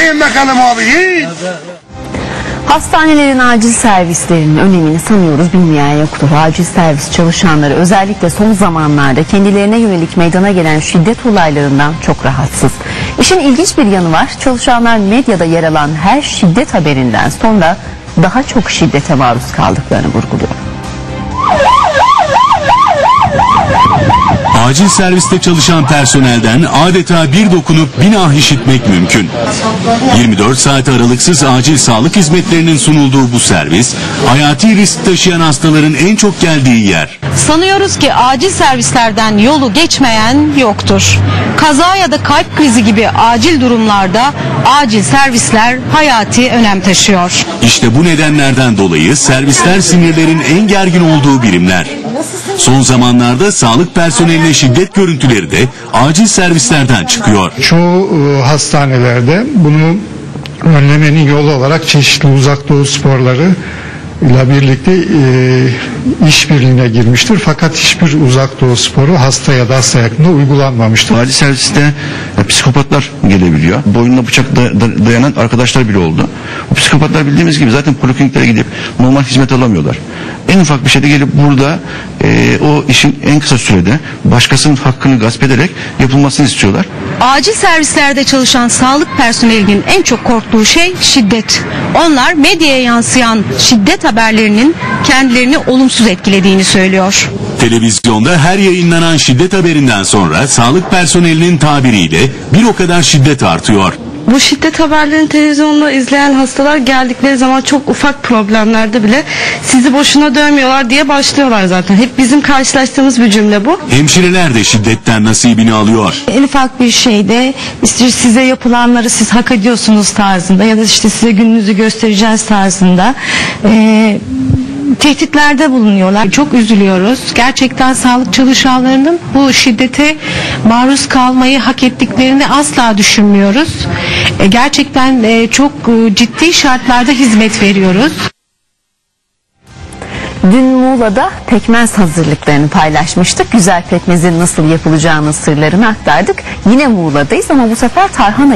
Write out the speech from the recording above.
Yiyin bakalım abi yiyin. Hastanelerin acil servislerinin önemini sanıyoruz bilmeyen yoktur. Acil servis çalışanları özellikle son zamanlarda kendilerine yönelik meydana gelen şiddet olaylarından çok rahatsız. İşin ilginç bir yanı var. Çalışanlar medyada yer alan her şiddet haberinden sonra daha çok şiddete maruz kaldıklarını vurguluyor. Acil serviste çalışan personelden adeta bir dokunup bin ah işitmek mümkün. 24 saat aralıksız acil sağlık hizmetlerinin sunulduğu bu servis, hayati risk taşıyan hastaların en çok geldiği yer. Sanıyoruz ki acil servislerden yolu geçmeyen yoktur. Kaza ya da kalp krizi gibi acil durumlarda acil servisler hayati önem taşıyor. İşte bu nedenlerden dolayı servisler sinirlerin en gergin olduğu birimler. Son zamanlarda sağlık personeline şiddet görüntüleri de acil servislerden çıkıyor. Çoğu e, hastanelerde bunu önlemenin yolu olarak çeşitli uzak doğu sporları ile birlikte e, işbirliğine girmiştir. Fakat hiçbir uzak doğu sporu hasta ya da hasta yakında uygulanmamıştır. Acil serviste e, psikopatlar gelebiliyor. Boynuna bıçak da- da- dayanan arkadaşlar bile oldu. Bu psikopatlar bildiğimiz gibi zaten polikliniklere gidip normal hizmet alamıyorlar. En ufak bir şeyde gelip burada e, o işin en kısa sürede başkasının hakkını gasp ederek yapılmasını istiyorlar. Acil servislerde çalışan sağlık personelinin en çok korktuğu şey şiddet. Onlar medyaya yansıyan şiddet haberlerinin kendilerini olumsuz etkilediğini söylüyor. Televizyonda her yayınlanan şiddet haberinden sonra sağlık personelinin tabiriyle bir o kadar şiddet artıyor. Bu şiddet haberlerini televizyonda izleyen hastalar geldikleri zaman çok ufak problemlerde bile sizi boşuna dövmüyorlar diye başlıyorlar zaten. Hep bizim karşılaştığımız bir cümle bu. Hemşireler de şiddetten nasibini alıyor. en ufak bir şeyde işte size yapılanları siz hak ediyorsunuz tarzında ya da işte size gününüzü göstereceğiz tarzında eee, tehditlerde bulunuyorlar. Çok üzülüyoruz. Gerçekten sağlık çalışanlarının bu şiddete maruz kalmayı hak ettiklerini asla düşünmüyoruz. E, Gerçekten e, çok e, ciddi şartlarda hizmet veriyoruz. Dün Muğla'da pekmez hazırlıklarını paylaşmıştık. Güzel pekmezin nasıl yapılacağını sırlarını aktardık. Yine Muğla'dayız ama bu sefer tarhana